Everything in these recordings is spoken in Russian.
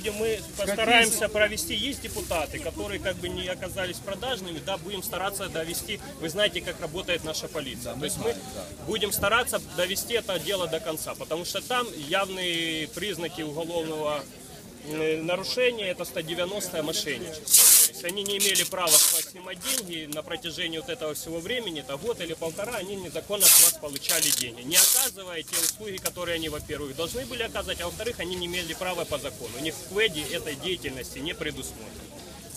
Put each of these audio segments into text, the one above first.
будем, мы постараемся провести, есть депутаты, которые как бы не оказались продажными, да, будем стараться довести, вы знаете, как работает наша полиция. То есть мы будем стараться довести это дело до конца, потому что там явные признаки уголовного э, нарушения, это 190 мошенничество. Есть они не имели права с вас снимать деньги на протяжении вот этого всего времени, это год или полтора, они незаконно с вас получали деньги, не оказывая те услуги, которые они, во-первых, должны были оказать, а во-вторых, они не имели права по закону. У них в КВЭДе этой деятельности не предусмотрено.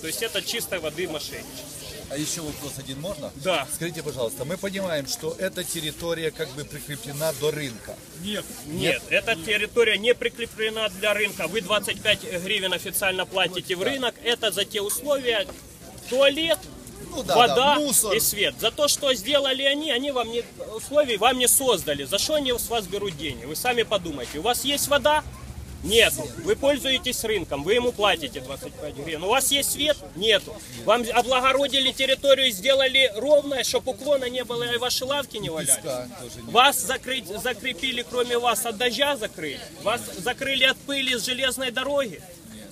То есть это чистой воды мошенничество. А еще вопрос один можно? Да. Скажите, пожалуйста, мы понимаем, что эта территория как бы прикреплена до рынка. Нет, нет, эта территория не прикреплена для рынка. Вы 25 гривен официально платите в рынок. Это за те условия, туалет, Ну да, вода да, мусор. и свет. За то, что сделали они, они вам не условий вам не создали. За что они с вас берут деньги? Вы сами подумайте. У вас есть вода? Нет. Вы пользуетесь рынком, вы ему платите 25 гривен. У вас есть свет? Нету. Вам облагородили территорию, сделали ровное, чтобы уклона не было и ваши лавки не валялись. Нет. Вас закрыть, закрепили, кроме вас, от дождя закрыли. Вас закрыли от пыли с железной дороги.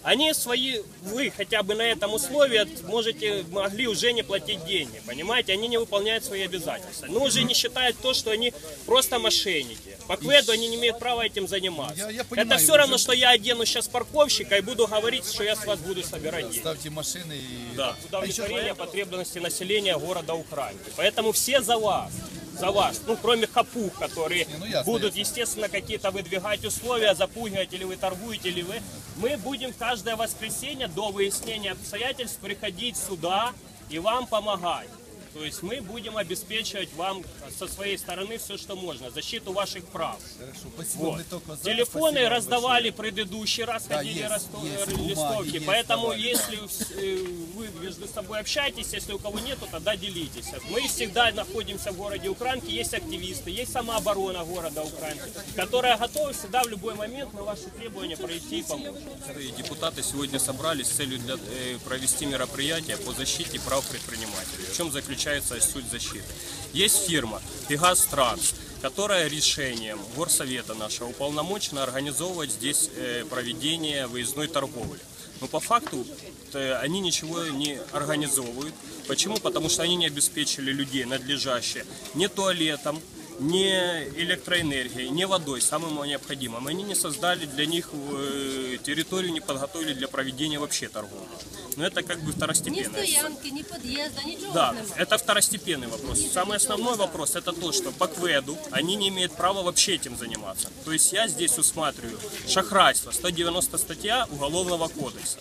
Они свои, вы хотя бы на этом условии можете, могли уже не платить деньги, понимаете? Они не выполняют свои обязательства. Но уже не считают то, что они просто мошенники. По КВЭДу они не имеют права этим заниматься. Я- я Это понимаю, все равно, что я одену сейчас парковщика и буду говорить, что я с вас буду собирать деньги. Ставьте машины и... Да, удовлетворение потребностей населения города Украинки. Поэтому все за вас. За вас. Ну, кроме хапух, которые ну, ясно, будут, ясно. естественно, какие-то выдвигать условия, запугивать, или вы торгуете, или вы. Мы будем каждое воскресенье до выяснения обстоятельств приходить сюда и вам помогать. То есть мы будем обеспечивать вам со своей стороны все, что можно, защиту ваших прав. Хорошо, спасибо. Вот. Мы только за. Телефоны Спасибо раздавали предыдущий раз, Да, ходили есть, расто- есть, э, бумаги листовки. есть, Поэтому, давали. если э, вы между собой общаетесь, если у кого нету, тогда делитесь. Мы всегда находимся в городе Украинки, есть активисты, есть самооборона города Украинки, которая готова всегда в любой момент на ваши требования пройти и помочь. Депутаты сегодня собрались с целью для, э, провести мероприятие по защите прав предпринимателей. В чем заключается суть защиты? Есть фирма «Пегас Транс», которая решением горсовета нашего уполномочена организовывать здесь э, проведение выездной торговли. Но по факту э, они ничего не организовывают. Почему? Потому что они не обеспечили людей надлежаще ни туалетом, не электроэнергией, не водой, самым необходимым. Они не создали для них э, территорию, не подготовили для проведения вообще торговли. Но это как бы Ні второстепенное. стоянки, ні під'їзду, нічого Да, немає. это второстепенный вопрос. Самый основной вопрос это то, что по КВЭДу они не имеют права вообще этим заниматься. То есть я здесь усматриваю шахрайство, 190 статья Уголовного кодекса.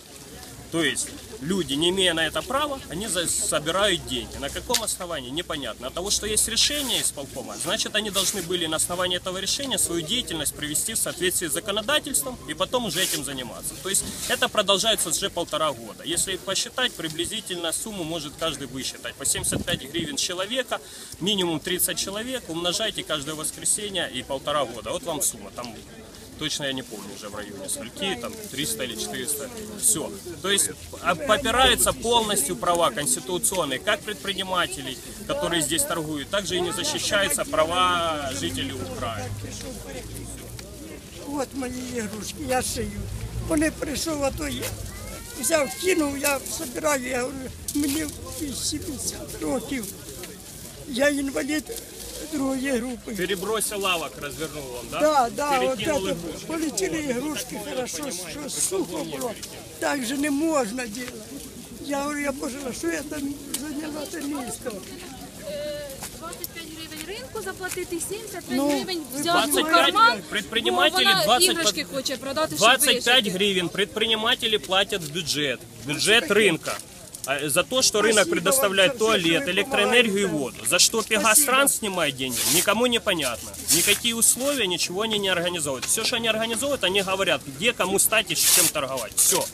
То есть люди, не имея на это права, они собирают деньги. На каком основании? Непонятно. От того, что есть решение исполкома, значит они должны были на основании этого решения свою деятельность привести в соответствии с законодательством и потом уже этим заниматься. То есть это продолжается уже полтора года. Если посчитать, приблизительно сумму может каждый высчитать. По 75 гривен человека, минимум 30 человек, умножайте каждое воскресенье и полтора года. Вот вам сумма. Там точно я не помню уже в районе скольки, там 300 или 400, все. То есть а, попираются полностью права конституционные, как предпринимателей, которые здесь торгуют, также и не защищаются права жителей Украины. От мої ігрушки, я шию. Вони прийшов, а то я взяв, кинув, я збираю, я говорю, мені 70 років. Я інвалід другої групи. Перебросил лавок, развернул вам, да? Да, да, от Перекинул это, игрушки. полетіли ігрушки, хорошо, що сухо було. Так же не можна робити. Я говорю, я боже, а що я там зайняла те місто? 25 гривень ринку заплатити, 75 Ну, гривень взяти в 25 карман, предприниматели бо вона 20 іграшки хоче продати, щоб 25 вижити. гривен предприниматели платят в бюджет, в бюджет рынка. А, За то, что рынок Спасибо предоставляет вам за всё, что туалет, вы электроэнергию и помогаете. воду. За что Пегастран снимает деньги, никому не понятно. Никакие условия, ничего они не организовывают. Все, что они организовывают, они говорят, где, кому стать и с чем торговать. Все.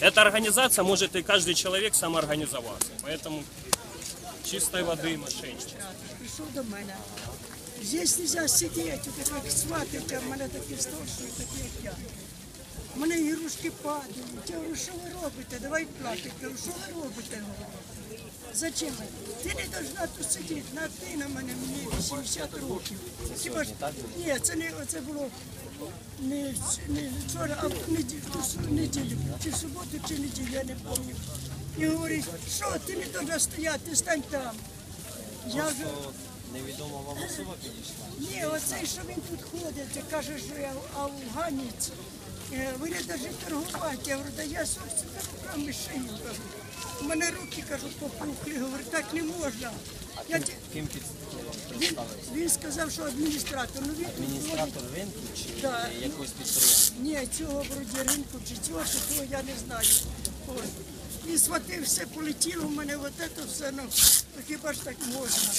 Эта организация может и каждый человек самоорганизоваться. Поэтому чистой воды мошенничество. Прийшов до мене. Здесь нельзя сидіти, от як сватить, а в мене такі стоші, такі як я. У мене ігрушки падають. Я говорю, що ви робите? Давай платити. Я що ви робите? Зачем? Ти не должна тут сидіти. На ти на мене мені 80 років. Хіба ж? Ні, це не це було не, не вчора, а в неділю, чи в суботу, чи в неділю, я не пам'ятаю. І говорить, що ти не должна стояти, стань там. Я вже, Невідома вам особа підійшла. ні, оцей, що він тут ходить, каже, що я афганець. Е, Ви не навіть торгувати. Я говорю, да я собственно руками шию. кажу. У мене руки, кажу, попухли. Говорю, так не можна. Я, ті- Ким під він, він сказав, що адміністратор. Ну, він адміністратор ринку чи Да. якогось підприємства? Ні, цього вроді ринку чи цього, чи того я не знаю. Ой. І схватив все, полетіло в мене от це все, ну, ну, хіба ж так можна.